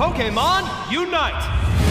Pokemon Unite!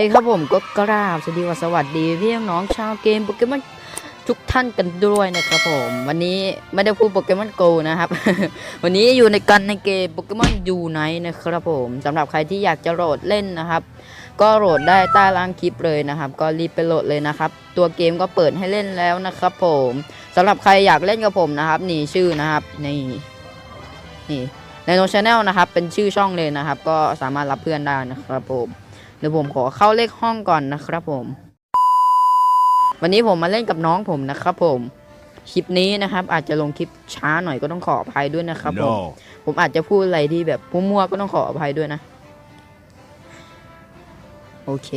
โอเคครับผมก็กราบสวัสดีว่าสวัสดีพี่น้องชาวเกมโปเกมอนทุกท่านกันด้วยนะครับผม วันนี้ไม่ได้พูดโปเกมอนโกนะครับ วันนี้อยู่ในกันในเกมโปเกมอนยูไนนะครับผมสำหรับใครที่อยากจะโหลดเล่นนะครับ ก็โหลดได้ใต้ล่างคลิปเลยนะครับ ก็รีบไปโหลดเลยนะครับ ตัวเกมก็เปิดให้เล่นแล้วนะครับผมสำหรับใครอยากเล่นกับผมนะครับ นี่ชื่อนะครับนี่นี่ในโนชาแนลนะครับ เป็นชื่อช่องเลยนะครับ ก็สามารถรับเพื่อนได้นะครับผม เดี๋ยวผมขอเข้าเลขห้องก่อนนะครับผม วันนี้ผมมาเล่นกับน้องผมนะครับผมคลิปนี้นะครับ อาจจะลงคลิปช้าหน่อยก็ต้องขออภัยด้วยนะครับผม No. ผมอาจจะพูดอะไรที่แบบมั่วๆก็ต้องขออภัยด้วยนะ โอเค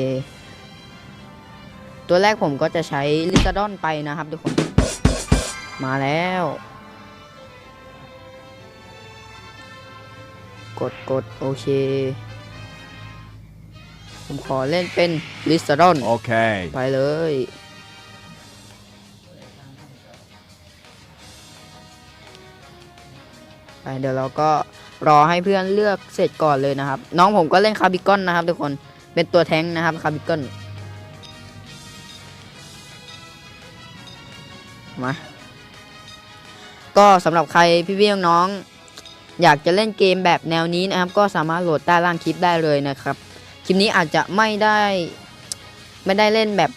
ตัวแรกผมก็จะใช้ลิซาดอนไปนะครับทุกคน มาแล้ว กดกดโอเค ผมขอเล่นเป็นลิซาดอน Okay. ไปเลย ไปเดี๋ยวเราก็รอให้เพื่อนเลือกเสร็จก่อนเลยนะครับ น้องผมก็เล่นคาร์บิคอนนะครับทุกคนเป็นตัวแท้งค์นะครับคาร์บิคอนมาก็สำหรับใครพี่ๆน้องๆอยากจะเล่นเกมแบบแนวนี้นะครับ ก็สามารถโหลดใต้ล่างคลิปได้เลยนะครับ คลิปนี้อาจจะไม่ได้ ไม่ได้เล่นแบบ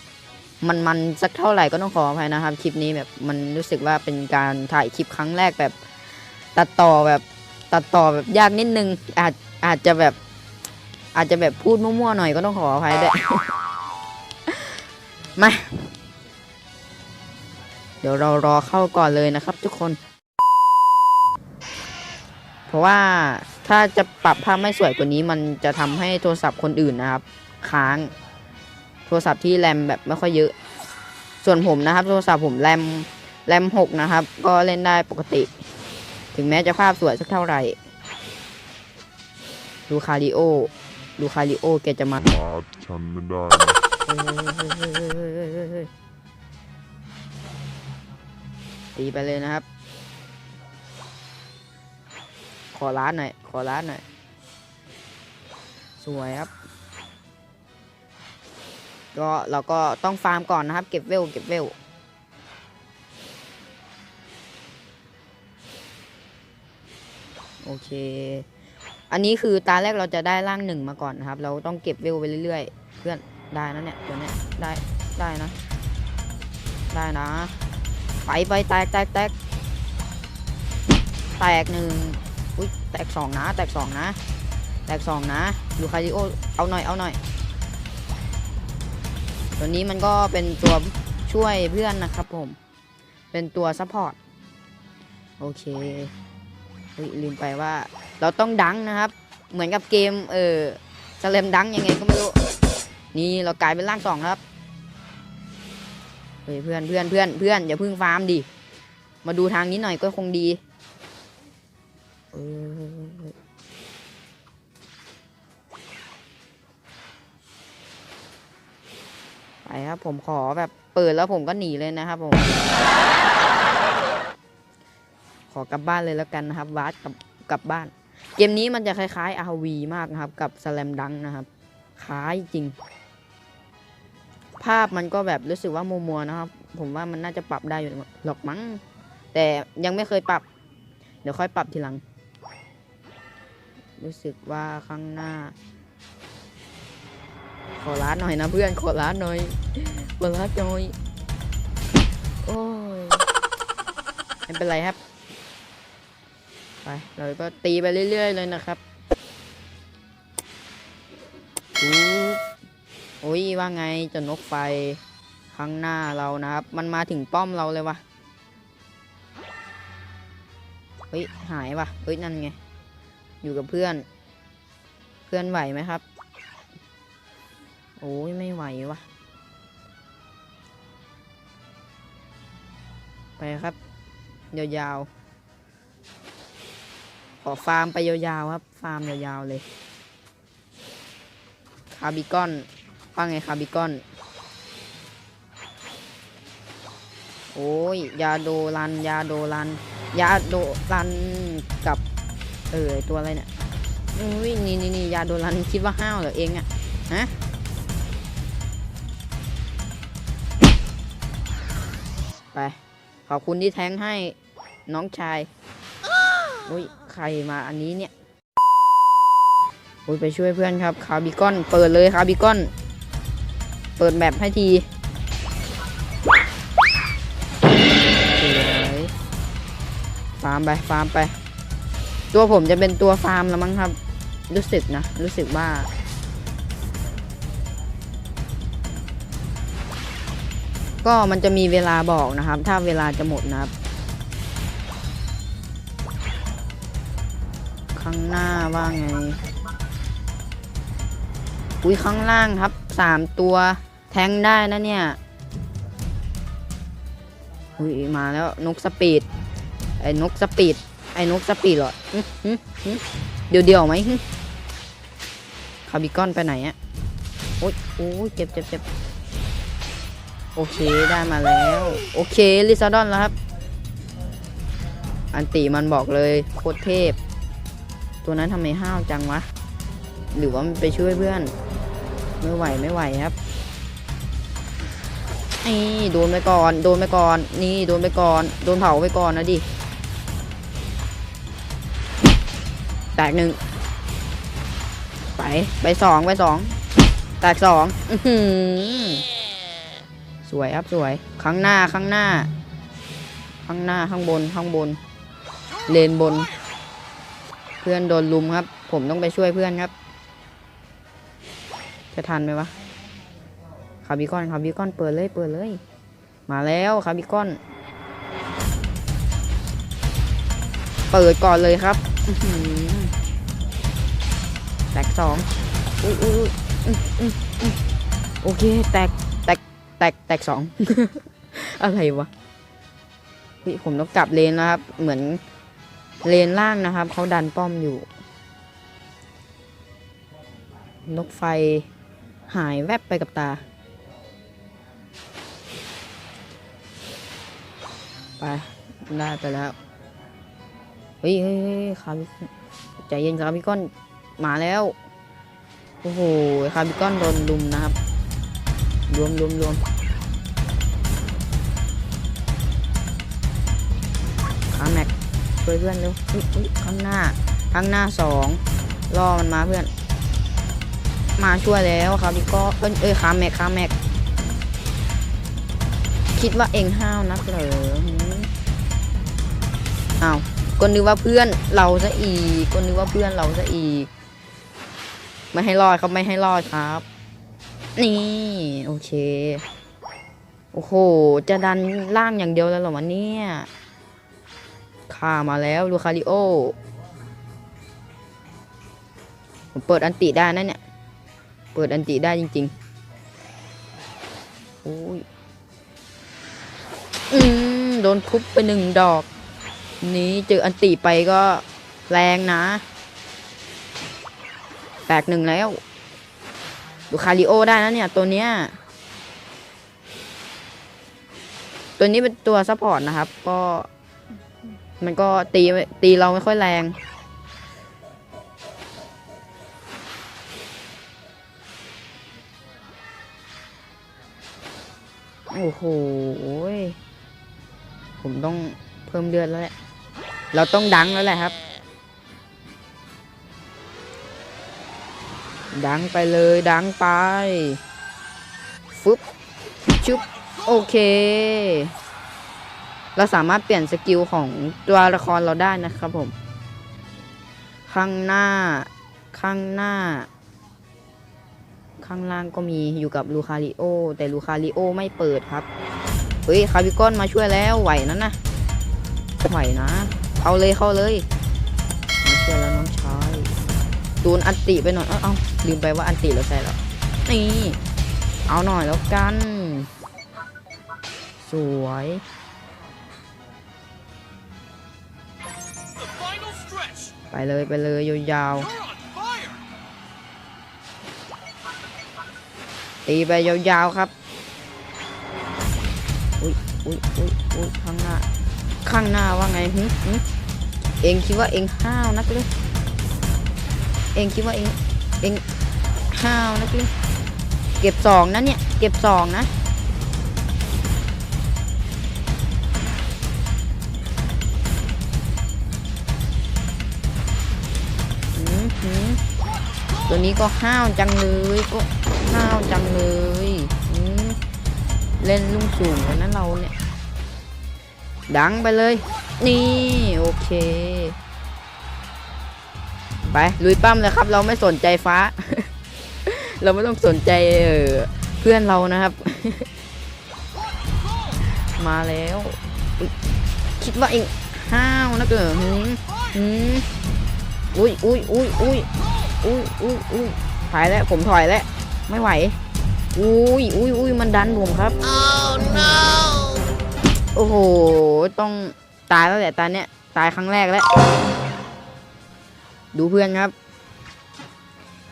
มันๆสักเท่าไหร่ก็ต้องขออภัยนะครับ คลิปนี้แบบมันรู้สึกว่าเป็นการถ่ายคลิปครั้งแรกแบบ ตัดต่อแบบตัดต่อแบบยากนิดนึง อาจอาจจะแบบ อาจจะแบบพูดมั่วๆหน่อยก็ต้องขออภัยด้วยมาเดี๋ยวเรารอเข้าก่อนเลยนะครับทุกคน เพราะว่าถ้าจะปรับภาพไม่สวยกว่านี้ มันจะทำให้โทรศัพท์คนอื่นนะครับ ค้าง โทรศัพท์ที่แรมแบบไม่ค่อยเยอะ ส่วนผมนะครับ โทรศัพท์ผมแรมแรมหกนะครับ ก็เล่นได้ปกติ ถึงแม้จะภาพสวยสักเท่าไหร่ดูคาริโอดูคาริโอแกจะมาฉันไม่ได้ตีไปเลยนะครับ ขอร้านหน่อย ขอร้านหน่อย สวยครับ ก็เราก็ต้องฟาร์มก่อนนะครับ เก็บเวล เก็บเวล โอเค อันนี้คือตาแรกเราจะได้ร่างหนึ่งมาก่อนนะครับ เราต้องเก็บเวลไปเรื่อยๆ เพื่อน ได้นะเนี่ยตัวเนี้ย ได้ ได้นะ ได้นะ ไปไปแตกแตกแตกแตกหนึ่ง อุ้ยแตกสองนะ แตกสองนะ แตกสองนะยูคาริโอเอาหน่อยเอาหน่อย ตัวนี้มันก็เป็นตัวช่วยเพื่อนนะครับผม เป็นตัวซัพพอร์ต โอเคเฮ้ยลืมไปว่า เราต้องดังนะครับ เหมือนกับเกม เออสเลมดังยังไงก็ไม่รู้ นี่เรากลายเป็นร่างสองครับเฮ้ยเพื่อนเพื่อนเพื่อนเพื่อนอย่าพึ่งฟาร์มดิ มาดูทางนี้หน่อยก็คงดี ไปครับผมขอแบบเปิดแล้วผมก็หนีเลยนะครับผม ขอกลับบ้านเลยแล้วกันนะครับวาร์ดกลับกลับบ้าน เกมนี้มันจะคล้ายๆ RV มากนะครับ กับ Slam Dunk นะครับ คล้ายจริง ภาพมันก็แบบรู้สึกว่ามัวมัวๆนะครับ ผมว่ามันน่าจะปรับได้อยู่หรอกมั้งแต่ยังไม่เคยปรับ เดี๋ยวค่อยปรับทีหลัง รู้สึกว่าข้างหน้า ขอร้านหน่อยนะเพื่อน ขอร้านหน่อย ขอร้านหน่อย โอ้ย ไม่เป็นไรครับ ไป เราก็ตีไปเรื่อย ๆ เลยนะครับโอ้ยว่าไงจะนกไฟข้างหน้าเรานะครับ มันมาถึงป้อมเราเลยวะเฮ้ย หายวะเฮ้ย นั่นไง อยู่กับเพื่อน เพื่อนไหวไหมครับ โอ้ยไม่ไหววะไปครับ ยาวๆ ขอฟาร์มไปยาวๆครับ ฟาร์มยาวๆเลย คาร์บิกอนว่าไงคาร์บิกอน โอ้ยยาโดรัน ยาโดรัน ยาโดรันกับ เออไอ้ตัวอะไรเนี่ยอุ้ยนี่นี่นี่ยาโดรันคิดว่าห้าวเหรอเองอะฮะไป ขอบคุณที่แทงให้น้องชายอุ้ยใครมาอันนี้เนี่ยอุ้ยไปช่วยเพื่อนครับคาร์บิคอน เปิดเลยคาร์บิคอน เปิดแบบให้ทีสวยฟาร์มไปฟาร์มไป ตัวผมจะเป็นตัวฟาร์มแล้วมั้งครับ รู้สึกนะ รู้สึกว่า ก็มันจะมีเวลาบอกนะครับ ถ้าเวลาจะหมดนะครับ ข้างหน้าว่าไง อุ้ยข้างล่างครับสามตัวแทงได้นะเนี่ยอุ้ยมาแล้วนกสปีดไอ้นกสปีด ไอ้นกสปีดเหรอเดี๋ยวเดียวๆไหมคาร์บิคอนไปไหนอะโอ๊ยโอ้ยเจ็บเจ็บเจ็บโอเคได้มาแล้ว โอเคลิซาดอนแล้วครับ อันติมันบอกเลยโคตรเทพ ตัวนั้นทำไมห้าวจังวะ หรือว่ามันไปช่วยเพื่อน ไม่ไหวไม่ไหวครับนี่โดนไปก่อน โดนไปก่อน นี่โดนไปก่อน โดนเผาไปก่อนนะดิ แตกหนึ่งไป ไปสองไปสองแตกสองสวยครับสวยข้างหน้าข้างหน้า ข้างหน้าข้างบนข้างบน เลนบน เพื่อนโดนลุมครับ ผมต้องไปช่วยเพื่อนครับ จะทันไหมวะคาร์บิคอนคาร์บิคอนเปิดเลยเปิดเลย มาแล้วคาร์บิคอน เปิดก่อนเลยครับ แตกสองอุ้ยอุ้ยโอเค แตก แตก แตก แตกสอง อะไรวะเฮ้ยผมต้องกลับเลนแล้วครับ เหมือนเลนล่างนะครับ เขาดันป้อมอยู่ นกไฟหายแวบไปกับตา ไป ได้ไปแล้ว เฮ้ยเฮ้ยเฮ้ยคาร์บิใจเย็นคาร์บิคอน มาแล้ว โอ้โหคาร์บิคอนโดนลุมนะครับ รวมรวมรวมขาแม็กช่วยเพื่อนเร็วอุ๊ยอุ๊ยข้างหน้า ข้างหน้าสองล่อมันมาเพื่อน มาช่วยแล้วคาร์บิคอนเอ้ยเอ้ยขาแม็กขาแม็กคิดว่าเองห้าวนักเหรออ้าวก็นึกว่าเพื่อนเราซะอีกก็นึกว่าเพื่อนเราซะอีก ไม่ให้รอดครับไม่ให้รอดครับ นี่ โอเค โอ้โห จะดันล่างอย่างเดียวแล้วเหรอวะเนี่ยข่ามาแล้วลูคาริโอผมเปิดอันติได้นะเนี่ย เปิดอันติได้จริงๆโอ้ยอืมโดนทุบไปหนึ่งดอก นี้เจออันติไปก็แรงนะ แตกหนึ่งแล้ว ดูคาริโอได้นะเนี่ยตัวเนี้ย ตัวนี้เป็นตัวซัพพอร์ตนะครับ ก็ มันก็ตีตีเราไม่ค่อยแรง โอ้โห ผมต้องเพิ่มเลือดแล้วแหละ เราต้องดังแล้วแหละครับ ดังไปเลยดังไปฟึบชุบโอเค เราสามารถเปลี่ยนสกิลของตัวละครเราได้นะครับผม ข้างหน้า ข้างหน้า ข้างล่างก็มีอยู่กับลูคาริโอ แต่ลูคาริโอไม่เปิดครับ เฮ้ย คาบิกอนมาช่วยแล้วไหวนั่นนะไหวนะเข้าเลยเข้าเลย มาช่วยแล้วน้องชาย ตูนอันติไปหน่อย เอ้าเอาลืมไปว่าอันติเราใช่แล้ว นี่ เอาหน่อยแล้วกัน สวย ไปเลยไปเลยยาวๆ ตีไปยาวๆครับ อุ้ยอุ้ยอุ้ยอุ้ยข้างหน้า ข้างหน้าว่าไงหึหึเองคิดว่าเองห้าวนักเลย เองคิดว่าเองเองห้าวนักเลยเก็บสองนะเนี่ย เก็บสองนะหืมหืมตัวนี้ก็ห้าวจังเลยก็ห้าวจังเลยหืมเล่นลุ่งสูงนะเราเนี่ย ดังไปเลย นี่ โอเค ไปลุยปั้มเลยครับ เราไม่สนใจฟ้า เราไม่ต้องสนใจเออเพื่อนเรานะครับ มาแล้ว คิดว่าเองห้าวนะเกิดหืมหืมอุ้ยอุ้ยอุ้ยอุ้ยอุ้ยอุ้ยอุ้ยถอยแล้วผมถอยแล้วไม่ไหวอุ้ยอุ้ยอุ้ยมันดันผมครับ oh no โอ้โห ต้องตายแล้วแหละตาเนี้ยตายครั้งแรกแล้ว ดูเพื่อนครับ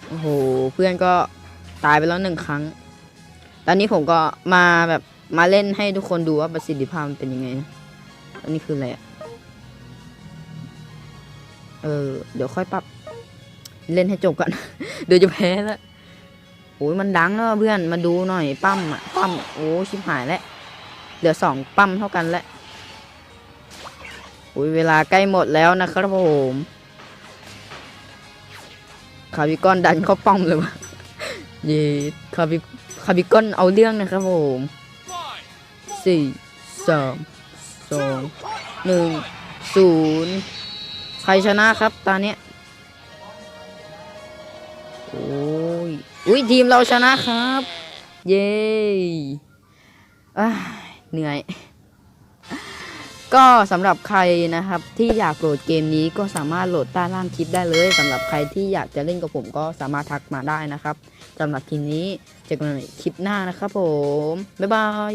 โอ้โห เพื่อนก็ตายไปแล้วหนึ่งครั้ง ตอนนี้ผมก็มาแบบมาเล่นให้ทุกคนดูว่าประสิทธิภาพมันเป็นยังไงนะอันนี้คืออะไรอะเออ เดี๋ยวค่อยปรับเล่นให้จบก่อน เดี๋ยวจะแพ้แล้วโอ้ยมันดังแล้วเพื่อนมาดูหน่อยปั้มอะปั้มโอ้ชิบหายแล้วเหลือสองปั้มเท่ากันแล้วโอ้ยเวลาใกล้หมดแล้วนะครับผม คาบิกอนดันเข้าป้อมเลยวะเย้คาบิคาบิกอนเอาเรื่องนะครับผมสี่สามสองหนึ่งศูนย์ใครชนะครับตอนเนี้ยโอ้ยอุ้ยทีมเราชนะครับ เย้เหนื่อย ก็สำหรับใครนะครับที่อยากโหลดเกมนี้ก็สามารถโหลดใต้ล่างคลิปได้เลยสำหรับใครที่อยากจะเล่นกับผมก็สามารถทักมาได้นะครับสำหรับคลิปนี้เจอกันในคลิปหน้านะครับผม บ๊ายบาย